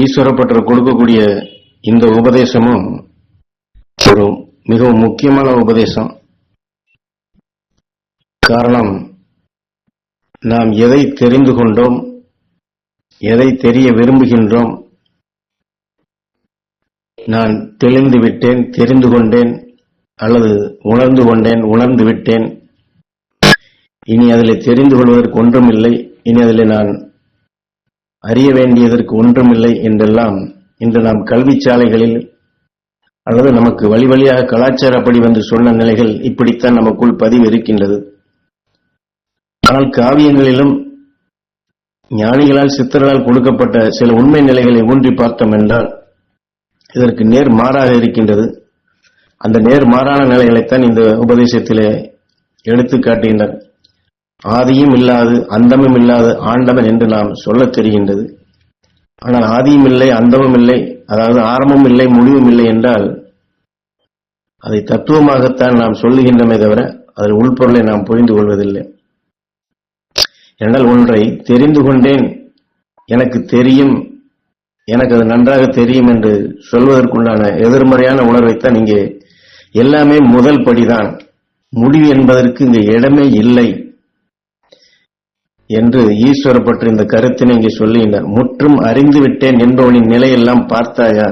ஈஸ்வரப்பட்டர் கொடுக்கக்கூடிய இந்த உபதேசமும் ஒரு மிகவும் முக்கியமான உபதேசம். காரணம் நாம் எதை தெரிந்து கொண்டோம் எதை தெரிய விரும்புகின்றோம் நான் தெளிந்து விட்டேன் தெரிந்து கொண்டேன் அல்லது உணர்ந்து கொண்டேன் உணர்ந்து விட்டேன். இனி அதில் தெரிந்து கொள்வதற்கு ஒன்றுமில்லை. இனி அதில் நான் அறிய வேண்டியதற்கு ஒன்றுமில்லை என்றெல்லாம் இன்று நாம் கல்வி சாலைகளில் அல்லது நமக்கு வழி வழியாக கலாச்சாரப்படி வந்து சொன்ன நிலைகள் இப்படித்தான் நமக்குள் பதிவு இருக்கின்றது. ஆனால் காவியங்களிலும் ஞானிகளால் சித்தர்களால் கொடுக்கப்பட்ட சில உண்மை நிலைகளை ஊன்றி பார்த்தோம் என்றால் இதற்கு நேர் மாறாக இருக்கின்றது. அந்த நேர் மாறான நிலைகளைத்தான் இந்த உபதேசத்திலே எடுத்து காட்டுகின்றனர் ஆதியும் இல்லாது அந்தமும் இல்லாது ஆண்டவன் என்று நாம் சொல்லத் தெரிகின்றது. ஆனால் ஆதியும் இல்லை அந்தமும் இல்லை அதாவது ஆரம்பமும் இல்லை முடிவும் இல்லை என்றால் அதை தத்துவமாகத்தான் நாம் சொல்லுகின்றமே தவிர அதில் உள்பொருளை நாம் புரிந்து கொள்வதில்லை. என்றால் ஒன்றை தெரிந்து கொண்டேன் எனக்கு தெரியும் எனக்கு அது நன்றாக தெரியும் என்று சொல்வதற்குண்டான எதிர்மறையான உணர்வைத்தான் இங்கே எல்லாமே முதல் படிதான். முடிவு என்பதற்கு இங்கு இடமே இல்லை. என்று ஈஸ்வர பற்றி இந்த கருத்தினை இங்கே சொல்லினார் முற்றும் அறிந்துவிட்டேன் என்பவனின் நிலையெல்லாம் பார்த்தாயா?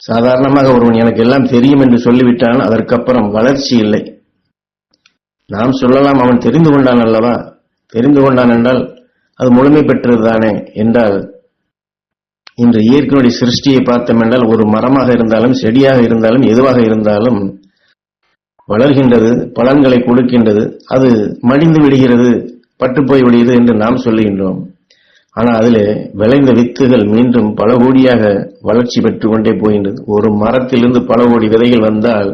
சாதாரணமாக ஒருவன் எனக்கு எல்லாம் தெரியும் என்று சொல்லிவிட்டான் அதற்கப்புறம் வளர்ச்சி இல்லை. நாம் சொல்லலாம் அவன் தெரிந்து கொண்டான் அல்லவா? தெரிந்து கொண்டான் என்றால் அது முழுமை பெற்றதுதானே என்றால் இன்று இயற்கையுடைய சிருஷ்டியை பார்த்தோம் என்றால் ஒரு மரமாக இருந்தாலும் செடியாக இருந்தாலும் எதுவாக இருந்தாலும் வளர்கின்றது பலன்களை கொடுக்கின்றது அது மடிந்து விடுகிறது. பட்டு போய் விடுகிறது என்று நாம் சொல்லுகின்றோம். ஆனால் அதில் விளைந்த வித்துகள் மீண்டும் பல கோடியாக வளர்ச்சி பெற்று கொண்டே போகின்றது. ஒரு மரத்திலிருந்து பல கோடி விதைகள் வந்தால்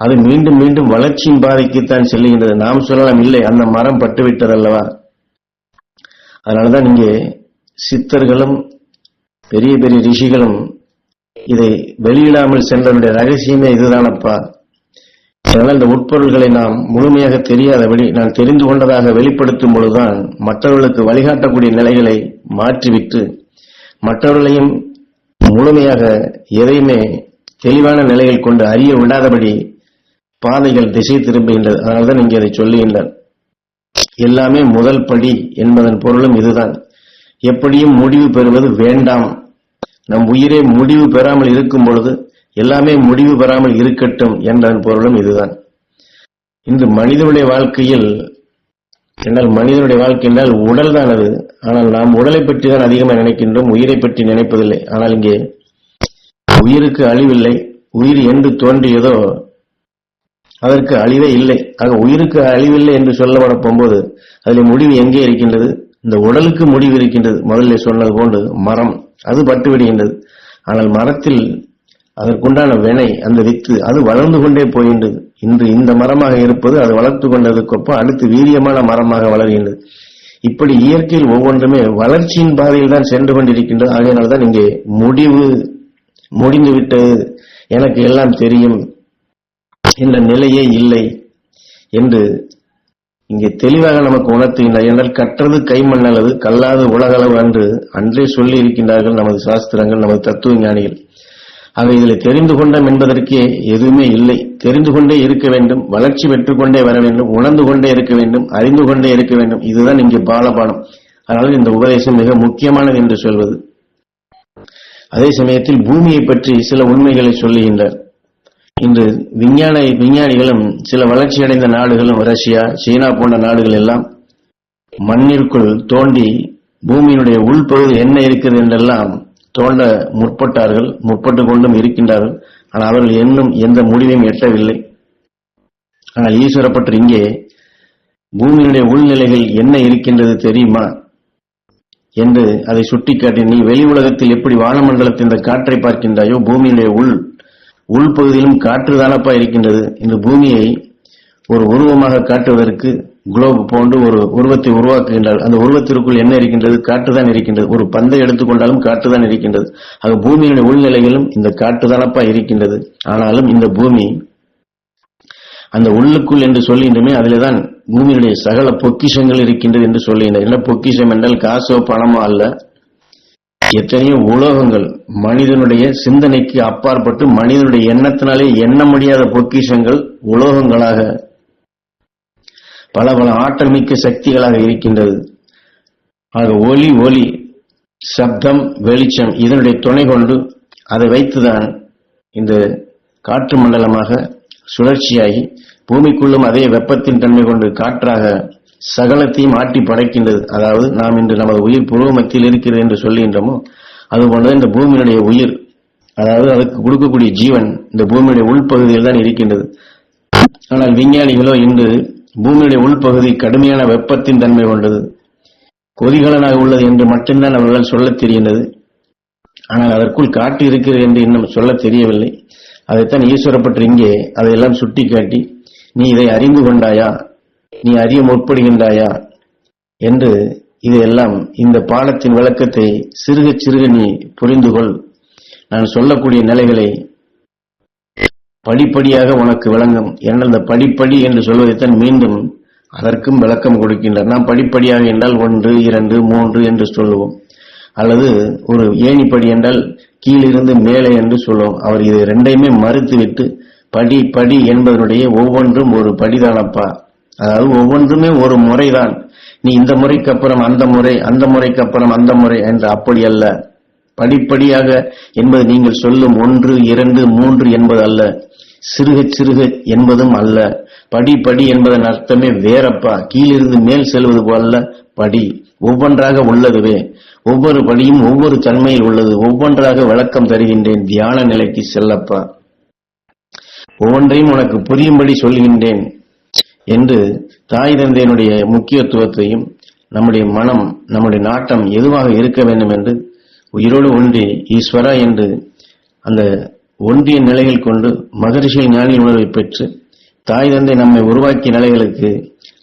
அது மீண்டும் மீண்டும் வளர்ச்சியின் பாதைக்குத்தான் செல்லுகின்றது. நாம் சொல்லலாம் இல்லை அந்த மரம் பட்டுவிட்டதல்லவா? அதனாலதான் இங்கே சித்தர்களும் பெரிய பெரிய ரிஷிகளும் இதை வெளியிடாமல் சென்றவருடைய ரகசியமே இதுதானப்பா? அதனால் இந்த உட்பொருள்களை நாம் முழுமையாக தெரியாதபடி நான் தெரிந்து கொண்டதாக வெளிப்படுத்தும் பொழுதுதான் மற்றவர்களுக்கு வழிகாட்டக்கூடிய நிலைகளை மாற்றிவிட்டு மற்றவர்களையும் முழுமையாக எதையுமே தெளிவான நிலையில் கொண்டு அறிய விடாதபடி பாதைகள் திசை திரும்புகின்றது. அதனால்தான் இங்கே அதை சொல்லுகின்றார். எல்லாமே முதல் படி என்பதன் பொருளும் இதுதான். எப்படியும் முடிவு பெறுவது வேண்டாம். நம் உயிரே முடிவு பெறாமல் இருக்கும் பொழுது எல்லாமே முடிவு பெறாமல் இருக்கட்டும் என்ற பொருளும் இதுதான். இந்த மனிதனுடைய வாழ்க்கையில் என்றால் மனிதனுடைய வாழ்க்கை என்றால் உடல் தான் அது. ஆனால் நாம் உடலை பற்றி தான் அதிகமாக நினைக்கின்றோம் உயிரை பற்றி நினைப்பதில்லை. ஆனால் இங்கே உயிருக்கு அழிவில்லை. உயிர் என்று தோன்றியதோ அதற்கு அழிவே இல்லை. ஆக உயிருக்கு அழிவில்லை என்று சொல்லப்பட போகும்போது அதில் முடிவு எங்கே இருக்கின்றது? இந்த உடலுக்கு முடிவு இருக்கின்றது. முதல்ல சொன்னது போன்று மரம். அது பட்டு விடுகின்றது ஆனால் மரத்தில் அதற்குண்டான வினை அந்த வித்து அது வளர்ந்து கொண்டே போகின்றது இன்று இந்த மரமாக இருப்பது அது வளர்த்து கொண்டதுக்கொப்பம் அடுத்து வீரியமான மரமாக வளர்கின்றது. இப்படி இயற்கையில் ஒவ்வொன்றுமே வளர்ச்சியின் பாதையில் தான் சென்று கொண்டிருக்கின்றது. ஆகையினால்தான் இங்கே முடிவு முடிந்து விட்டது. எனக்கு எல்லாம் தெரியும். என்ற நிலையே இல்லை என்று இங்கே தெளிவாக நமக்கு உணர்த்துகின்றார். என்றால் கற்றது கைமண் அல்லது கல்லாது உலகளவு அன்று அன்றே சொல்லி இருக்கின்றார்கள் நமது சாஸ்திரங்கள் நமது தத்துவ ஞானிகள். ஆக இதில் தெரிந்து கொண்டோம் என்பதற்கே எதுவுமே இல்லை. தெரிந்து கொண்டே இருக்க வேண்டும் வளர்ச்சி பெற்றுக்கொண்டே வர வேண்டும் உணர்ந்து கொண்டே இருக்க வேண்டும் அறிந்து கொண்டே இருக்க வேண்டும். இதுதான் இங்கே பாலபானம் அதனால் இந்த உபதேசம் மிக முக்கியமானது என்று சொல்வது. அதே சமயத்தில் பூமியை பற்றி சில உண்மைகளை சொல்லுகின்றார். இன்று விஞ்ஞான விஞ்ஞானிகளும் சில வளர்ச்சியடைந்த நாடுகளும் ரஷ்யா சீனா போன்ற நாடுகள் எல்லாம் மண்ணிற்குள் தோண்டி பூமியினுடைய உள்பகுதி என்ன இருக்கிறது என்றெல்லாம் தோண்ட முற்பட்டார்கள் முற்பட்டு கொண்டும் இருக்கின்றார்கள். ஆனால் அவர்கள் இன்னும் எந்த முடிவையும் எட்டவில்லை. ஆனால் ஈஸ்வரப்பட்டு இங்கே பூமியினுடைய உள்நிலைகள் என்ன இருக்கின்றது தெரியுமா? என்று அதை சுட்டிக்காட்டி நீ வெளி உலகத்தில் எப்படி வானமண்டலத்தில் இந்த காற்றை பார்க்கின்றாயோ பூமியினுடைய உள் உள்பகுதியிலும் காற்று தானப்பா இருக்கின்றது? இந்த பூமியை ஒரு உருவமாக காட்டுவதற்கு குளோப் போன்று ஒரு உருவத்தை உருவாக்குகின்றார் அந்த உருவத்திற்குள் என்ன இருக்கின்றது? காற்று தான் இருக்கின்றது. ஒரு பந்தை எடுத்துக்கொண்டாலும் காற்று தான் இருக்கின்றது. ஆக பூமியினுடைய உள்நிலைகளும் இந்த காற்று தானப்பா இருக்கின்றது. ஆனாலும் இந்த பூமி அந்த உள்ளுக்குள் என்று சொல்லுகின்றமே அதில்தான் பூமியினுடைய சகல பொக்கிஷங்கள் இருக்கின்றது என்று சொல்லுகின்றது என்ன பொக்கிஷம் என்றால் காசோ பணமோ அல்ல. எத்தனையோ உலோகங்கள் மனிதனுடைய சிந்தனைக்கு அப்பாற்பட்டு மனிதனுடைய எண்ணத்தினாலே எண்ண முடியாத பொக்கிஷங்கள் உலோகங்களாக பல பல ஆற்றல் மிக்க சக்திகளாக இருக்கின்றது. ஆக ஒளி ஒளி சப்தம் வெளிச்சம் இதனுடைய துணை கொண்டு அதை வைத்துதான் இந்த காற்று மண்டலமாக சுழற்சியாகி பூமிக்குள்ளும் அதே வெப்பத்தின் தன்மை கொண்டு காற்றாக சகலத்தையும் ஆட்டி படைக்கின்றது. அதாவது நாம் இன்று நமது உயிர் புருவ மத்தியில் இருக்கிறது என்று சொல்லுகின்றோமோ அதுபோன்று இந்த பூமியினுடைய உயிர். அதாவது அதுக்கு கொடுக்கக்கூடிய ஜீவன் இந்த பூமியுடைய உள்பகுதியில் தான் இருக்கின்றது. ஆனால் விஞ்ஞானிகளோ இன்று பூமியுடைய உள்பகுதி கடுமையான வெப்பத்தின் தன்மை கொண்டது. கொதிகலனாக உள்ளது என்று மட்டும்தான் அவர்களால் சொல்லத் தெரிகின்றது. ஆனால் அதற்குள் காட்டு இருக்கிறது என்று இன்னும் சொல்லத் தெரியவில்லை. அதைத்தான் ஈஸ்வரப்பட்டு இங்கே அதையெல்லாம் சுட்டி காட்டி நீ இதை அறிந்து கொண்டாயா? நீ அறிய முற்படுகின்றாயா? என்று இதையெல்லாம் இந்த பாடத்தின் விளக்கத்தை சிறுக சிறுக நீ புரிந்து கொள் நான் சொல்லக்கூடிய நிலைகளை படிப்படியாக உனக்கு விளங்கும். ஏன்னா இந்த படிப்படி என்று சொல்வதைத்தான் மீண்டும் அதற்கும் விளக்கம் கொடுக்கின்றார் நாம் படிப்படியாக என்றால் ஒன்று இரண்டு மூன்று என்று சொல்லுவோம். அல்லது ஒரு ஏணிப்படி என்றால் கீழிருந்து மேலே என்று சொல்லுவோம். அவர் இதை ரெண்டையுமே மறுத்துவிட்டு படி படி என்பதனுடைய ஒவ்வொன்றும் ஒரு படிதானப்பா. அதாவது ஒவ்வொன்றுமே ஒரு முறைதான். நீ இந்த முறைக்கு அப்புறம் அந்த முறை அந்த முறைக்கு அப்புறம் அந்த முறை என்று அப்படி அல்ல. படிப்படியாக என்பது நீங்கள் சொல்லும் ஒன்று இரண்டு மூன்று என்பது அல்ல. சிறுக சிறுக என்பதும் அல்ல. படி படி என்பதன் அர்த்தமே வேறப்பா. கீழிருந்து மேல் செல்வது போல படி. ஒவ்வொன்றாக உள்ளதுவே. ஒவ்வொரு படியும் ஒவ்வொரு தன்மையில் உள்ளது. ஒவ்வொன்றாக விளக்கம் தருகின்றேன். தியான நிலைக்கு செல்லப்பா. ஒவ்வொன்றையும் உனக்கு புரியும்படி சொல்கின்றேன் என்று தாய் தந்தையினுடைய முக்கியத்துவத்தையும் நம்முடைய மனம் நம்முடைய நாட்டம் எதுவாக இருக்க வேண்டும் என்று உயிரோடு ஒன்றி ஈஸ்வரா என்று அந்த ஒன்றிய நிலைகள் கொண்டு மகரிஷி ஞானி உணர்வை பெற்று தாய் தந்தை நம்மை உருவாக்கிய நிலைகளுக்கு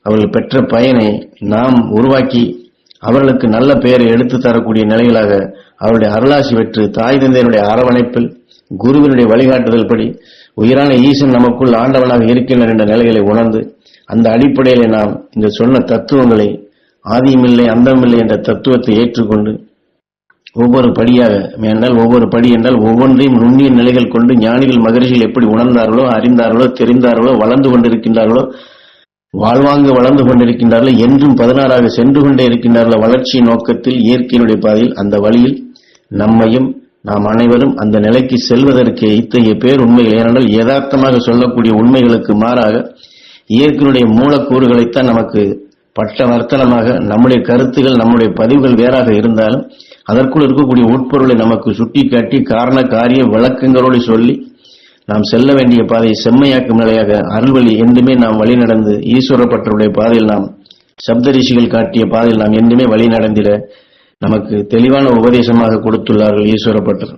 அவர்கள் பெற்ற பயனை நாம் உருவாக்கி அவர்களுக்கு நல்ல பெயரை எடுத்து தரக்கூடிய நிலைகளாக அவருடைய அருளாசி பெற்று தாய் தந்தையினுடைய அரவணைப்பில் குருவினுடைய வழிகாட்டுதல் படி உயிரான ஈசன் நமக்குள் ஆண்டவனாக இருக்கின்றனர் என்ற நிலைகளை உணர்ந்து அந்த அடிப்படையிலே நாம் இந்த சொன்ன தத்துவங்களை ஆதியுமில்லை அந்தமில்லை என்ற தத்துவத்தை ஏற்றுக்கொண்டு ஒவ்வொரு படியாக என்றால் ஒவ்வொரு படி என்றால் ஒவ்வொன்றையும் நுண்ணிய நிலைகள் கொண்டு ஞானிகள் மகரிஷிகள் எப்படி உணர்ந்தார்களோ அறிந்தார்களோ தெரிந்தார்களோ வளர்ந்து கொண்டிருக்கின்றார்களோ வாழ்வாங்கு வளர்ந்து கொண்டிருக்கின்றார்களோ என்றும் பதினாறாக சென்று கொண்டே இருக்கின்றார்களோ வளர்ச்சி நோக்கத்தில் இயற்கையினுடைய பாதையில் அந்த வழியில் நம்மையும் நாம் அனைவரும் அந்த நிலைக்கு செல்வதற்கு இத்தகைய பேர் உண்மைகள். ஏனென்றால் யதார்த்தமாக சொல்லக்கூடிய உண்மைகளுக்கு மாறாக இயற்கையினுடைய மூலக்கூறுகளைத்தான் நமக்கு பட்ட வர்த்தனமாக நம்முடைய கருத்துகள் நம்முடைய பதிவுகள் வேறாக இருந்தாலும் அதற்குள் இருக்கக்கூடிய உட்பொருளை நமக்கு சுட்டிக்காட்டி காரண காரிய விளக்கங்களோடு சொல்லி நாம் செல்ல வேண்டிய பாதையை செம்மையாக்கும் நிலையாக அருள்வழி என்றுமே நாம் வழி நடந்து ஈஸ்வரப்பட்டருடைய பாதையில் நாம் சப்தரிஷிகள் காட்டிய பாதையில் நாம் என்றுமே வழி நடந்திட நமக்கு தெளிவான உபதேசமாக கொடுத்துள்ளார்கள் ஈஸ்வரப்பட்டர்.